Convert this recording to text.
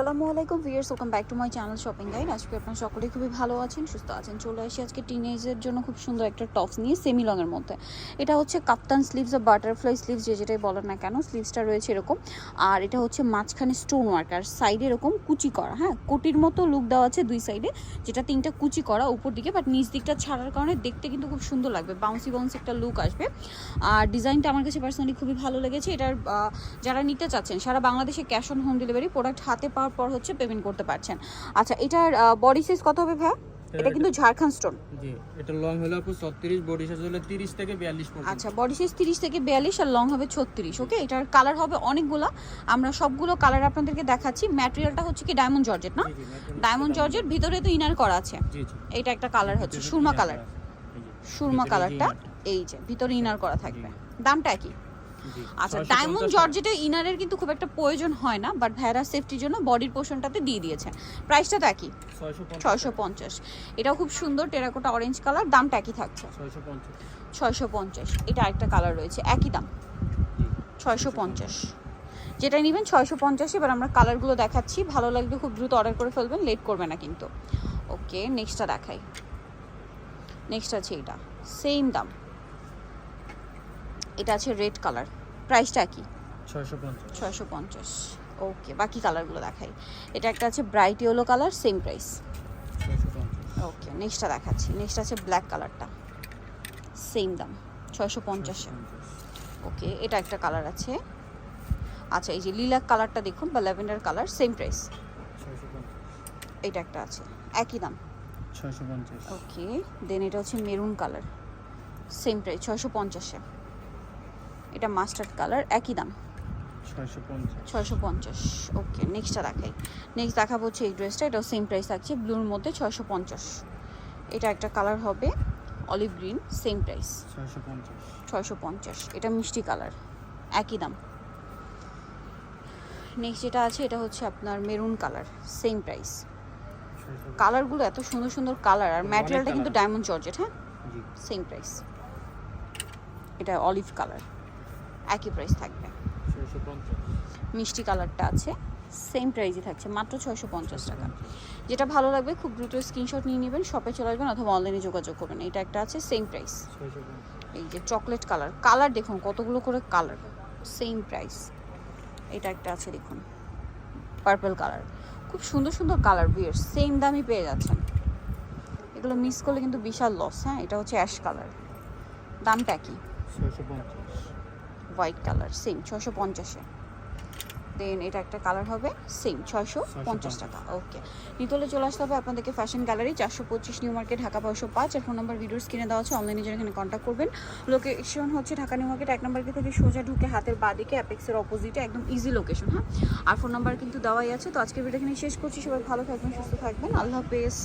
আসসালামু আলাইকুম viewers welcome back to my channel shopping guide. আজকে আপনারা সকলেই খুবই ভালো আছেন, সুস্থ আছেন। চলে আসি আজকে টিনেজের জন্য খুব সুন্দর একটা টপস নিয়ে সেমি লংয়ের মধ্যে। এটা হচ্ছে কাপ্তান স্লিভস বা বাটারফ্লাই স্লিভস যে যেটাই বলেন না কেন স্লিভসটা রয়েছে এরকম। আর এটা হচ্ছে মাঝখানে স্টোন ওয়ার্ক আর সাইডে এরকম কুচি করা হ্যাঁ? কোটির মতো লুক দেওয়া আছে দুই সাইডে যেটা তিনটা কুচি করা উপর দিকে বাট নিচ দিকটা ছাড়ার কারণে দেখতে কিন্তু খুব সুন্দর লাগবে। বাউন্সি বাউন্সি একটা লুক আসবে। আর ডিজাইনটা আমার কাছে পার্সোনালি খুবই ভালো লেগেছে। এটার যারা নিতে চাচ্ছেন, সারা বাংলাদেশে cash on home delivery product হাতে পাওয়ার পর হচ্ছে পেমেন্ট করতে পারছেন। আচ্ছা এটার বডি সাইজ কত হবে ভাইয়া? এটা কিন্তু ঝাড়খান্ড স্টোন জি এটা লং হলো আপু 36 বডি সাইজ হলো 30 থেকে 42 পর্যন্ত। আচ্ছা বডি সাইজ তিরিশ থেকে বিয়াল্লিশ আর লং হবে ছত্রিশ ওকে এটার কালার হবে অনেকগুলো। আমরা সবগুলো কালার আপনাদেরকে দেখাচ্ছি। ম্যাটেরিয়ালটা হচ্ছে কি ডায়মন্ড জর্জেট না? ডায়মন্ড জর্জেট ভিতরে তো ইনার করা আছে। জি জি। এইটা একটা কালার হচ্ছে সুরমা কালার সুরমা কালারটা এই যে ভিতরে ইনার করা থাকবে। দামটা কি আচ্ছা ডায়মন্ড। জর্জেটে ইনারের কিন্তু খুব একটা প্রয়োজন হয় না বাট ভ্যারা সেফটির জন্য বডির পোর্শনটাতে দিয়ে দিয়েছে। প্রাইসটা তো একই 650 ছয়শো পঞ্চাশ। এটাও খুব সুন্দর টেরাকোটা অরেঞ্জ কালার দামটা একই থাকছে। 650 ছয়শো পঞ্চাশ। এটা আরেকটা কালার রয়েছে একই দাম। ছয়শো পঞ্চাশ। যেটা নেবেন ছয়শো পঞ্চাশ এবার আমরা কালারগুলো দেখাচ্ছি। ভালো লাগলে খুব দ্রুত অর্ডার করে ফেলবেন লেট করবে না কিন্তু। ওকে নেক্সটটা দেখাই। নেক্সট আছে এটা। সেম দাম। এটা আছে রেড কালার প্রাইসটা কি? 650 ছয়শো পঞ্চাশ। ওকে বাকি কালারগুলো দেখাই। এটা একটা আছে bright yellow colour same price 650 okay নেক্সটটা দেখাচ্ছি। নেক্সট আছে ব্ল্যাক কালারটা সেম দাম ছয়শো পঞ্চাশে। ওকে এটা একটা কালার আছে। আচ্ছা এই যে লিলাক কালারটা দেখুন বা ল্যাভেন্ডার কালার সেম প্রাইস 650 এটা একটা আছে। একই দাম। 650 ওকে দেন এটা হচ্ছে মেরুন কালার সেম প্রাইস ছয়শো পঞ্চাশে। এটা মাস্টার্ড কালার একই দাম। 650 ছয়শো পঞ্চাশ ওকে নেক্সটটা দেখাই। নেক্সট দেখাবো হচ্ছে এই ড্রেসটা এটাও সেম প্রাইস থাকছে ব্লুর মধ্যে ছয়শো পঞ্চাশ। এটা একটা কালার হবে অলিভ গ্রিন সেম প্রাইস 650 ছয়শো পঞ্চাশ এটা মিষ্টি কালার একই দাম। নেক্সট যেটা আছে এটা হচ্ছে আপনার মেরুন কালার সেম প্রাইস কালারগুলো এত সুন্দর সুন্দর কালার আর ম্যাটেরিয়ালটা কিন্তু ডায়মন্ড জর্জেট হ্যাঁ? সেম প্রাইস এটা অলিভ কালার। একই প্রাইস থাকবে। মিষ্টি কালারটা আছে সেম প্রাইসই থাকছে মাত্র ছয়শো পঞ্চাশ টাকা। যেটা ভালো লাগবে খুব দ্রুত স্ক্রিনশট নিয়ে নেবেন শপে চলে আসবেন অথবা অনলাইনে যোগাযোগ করবেন এটা একটা আছে সেম প্রাইস এই যে চকলেট কালার কালার দেখুন কতগুলো করে কালার সেম প্রাইস এটা একটা আছে দেখুন পার্পল কালার খুব সুন্দর সুন্দর কালার বিয়ার সেম দামই পেয়ে যাচ্ছেন। এগুলো মিস করলে কিন্তু বিশাল লস হ্যাঁ? এটা হচ্ছে অ্যাশ কালার দামটা কি 650 হোয়াইট কালার সেম ছশো পঞ্চাশে। দেন এটা একটা কালার হবে সেম ছয়শো পঞ্চাশ টাকা। ওকে নিতলে চলে আসতে হবে আপনাদেরকে ফ্যাশন গ্যালারি চারশো পঁচিশ নিউ মার্কেট ঢাকা পাঁচশো পাঁচ। আর ফোন নাম্বার ভিডিওর স্ক্রিনে দেওয়া আছে অনলাইনে জন্য এখানে কন্ট্যাক্ট করবেন। লোকেশন হচ্ছে ঢাকা নিউ মার্কেট এক নম্বর থেকে সোজা ঢুকে হাতের বাদিকে অ্যাপেক্সের অপোজিটে একদম ইজি লোকেশন হ্যাঁ? আর ফোন নাম্বার কিন্তু দেওয়াই আছে। তো আজকে ভিডিও এখানে শেষ করছি। সবাই ভালো থাকবেন সুস্থ থাকবেন। আল্লাহ হাফেজ।